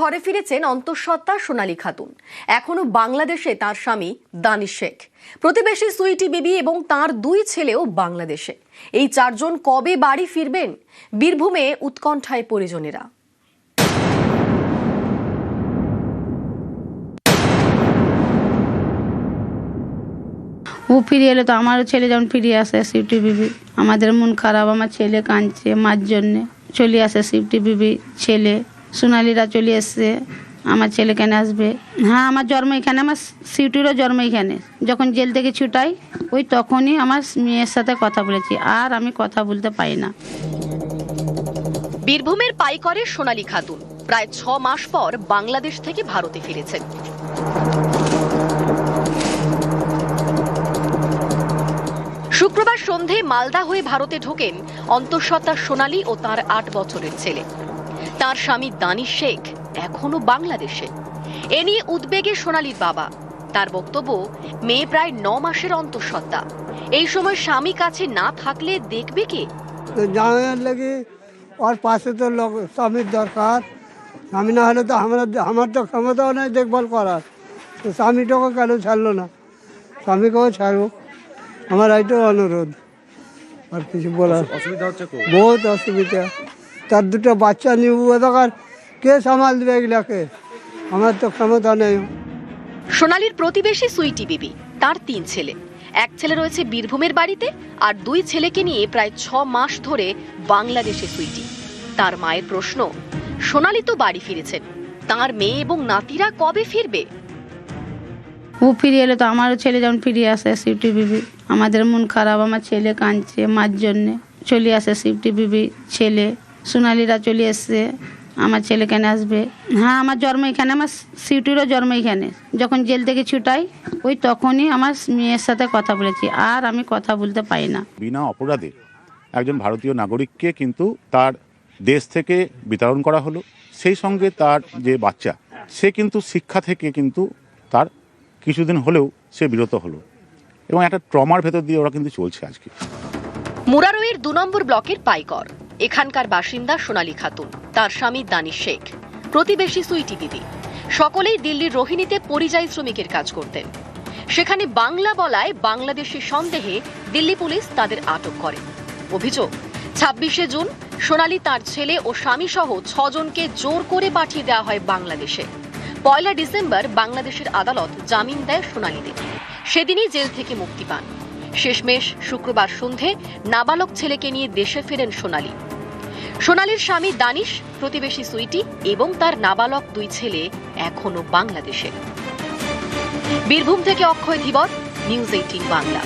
ঘরে ফিরেছেন অন্তঃসত্ত্বা সোনালী খাতুন। এখনও বাংলাদেশে তার স্বামী দানিশ শেখ। প্রতিবেশী সুইটি বিবি এবং তার দুই ছেলেও বাংলাদেশে। এই চারজন কবে বাড়ি ফিরবেন? বীরভূমে উৎকণ্ঠায় পরিজনেরা। ও ফিরে এলে তো আমারও ছেলে যেমন ফিরে আসে সিফটি বিবি। আমাদের মন খারাপ, আমার ছেলে কাঁদছে মার জন্যে। চলে আসে সিফটি বিবি, ছেলে। সোনালিরা চলে এসছে, আমার ছেলে কেন আসবে। হ্যাঁ আমার জন্ম এখানে, আমার সিউটিরও জন্ম এখানে। যখন জেল থেকে ছুটাই, ওই তখনই আমার মেয়ের সাথে কথা বলেছি, আর আমি কথা বলতে পাই না। বীরভূমের পাইকরে সোনালী খাতুন, প্রায় ছ মাস পর বাংলাদেশ থেকে ভারতে ফিরেছেন। শুক্রবার সন্ধে মালদা হয়ে ভারতে ঢোকেন অন্তঃসত্ত্বা সোনালী ও তার আট বছরের ছেলে। তার স্বামী দানিশ শেখ এখনও বাংলাদেশে। এ নিয়ে উদ্বেগে সোনালীর বাবা। তার বক্তব্য মেয়ে প্রায় ন মাসের অন্তঃসত্ত্বা। এই সময় স্বামী কাছে না থাকলে দেখবে কে? জামাইয়ের লাগে ওর পাশে তো লোক স্বামীর দরকার। স্বামী না হলে তো আমরা আমার তো ক্ষমতাও নেই দেখভাল করার। তো স্বামীটাকে কেন ছাড়লো না? স্বামীকেও ছাড়ুক। আমার এইটাও অনুরোধ। আর কিছু বলার অসুবিধা হচ্ছে বহুত অসুবিধা। তার দুটো বাচ্চা নিব দরকার কে সামাল দেবে এগুলাকে? আমার তো ক্ষমতা নেই। সোনালীর প্রতিবেশী সুইটি বিবি তার তিন ছেলে। এক ছেলে রয়েছে বীরভূমের বাড়িতে আর দুই ছেলেকে নিয়ে প্রায় ছ মাস ধরে বাংলাদেশে সুইটি। তার মায়ের প্রশ্ন সোনালি তো বাড়ি ফিরেছেন তার মেয়ে এবং নাতিরা কবে ফিরবে? ও ফিরে এলে তো আমারও ছেলে যেমন ফিরে আসে সিফটি বিবি। আমাদের মন খারাপ আমার ছেলে কাঁদছে মার জন্যে। চলে আসে সিফটি বিবি ছেলে। সোনালিরা চলে এসছে আমার ছেলে কেন আসবে। হ্যাঁ আমার জন্ম এখানে আমার সিউটিরও জন্ম এখানে। যখন জেল থেকে ছুটাই ওই তখনই আমার মেয়ের সাথে কথা বলেছি। আর আমি কথা বলতে পাই না। বিনা অপরাধে একজন ভারতীয় নাগরিককে কিন্তু তার দেশ থেকে বিতরণ করা হলো। সেই সঙ্গে তার যে বাচ্চা সে কিন্তু শিক্ষা থেকে কিন্তু তার কিছুদিন হলেও সে বিরত হলো। এবং একটা ট্রমার ভেতর দিয়ে ওরা কিন্তু চলছে আজকে। মুরারোয়ের দু নম্বর ব্লকের পাইকর। এখানকার বাসিন্দা সোনালী খাতুন। তার স্বামী দানিশ শেখ। প্রতিবেশী সুইটি দিদি। সকলেই দিল্লির রোহিণীতে পরিযায়ী শ্রমিকের কাজ করতেন। সেখানে বাংলা বলায় বাংলাদেশের সন্দেহে দিল্লি পুলিশ তাদের আটক করে। অভিযোগ, ছাব্বিশে জুন সোনালী তার ছেলে ও স্বামী সহ ছজনকে জোর করে পাঠিয়ে দেওয়া হয় বাংলাদেশে। পয়লা ডিসেম্বর বাংলাদেশের আদালত জামিন দেয় সোনালীদের। সেদিনই জেল থেকে মুক্তি পান। শেষমেশ শুক্রবার সন্ধে নাবালক ছেলেকে নিয়ে দেশে ফেরেন সোনালী। সোনালীর স্বামী দানিশ প্রতিবেশী সুইটি এবং তার নাবালক দুই ছেলে এখনও বাংলাদেশে। বীরভূম থেকে অক্ষয় ধীবর, নিউজ এইটিন বাংলা।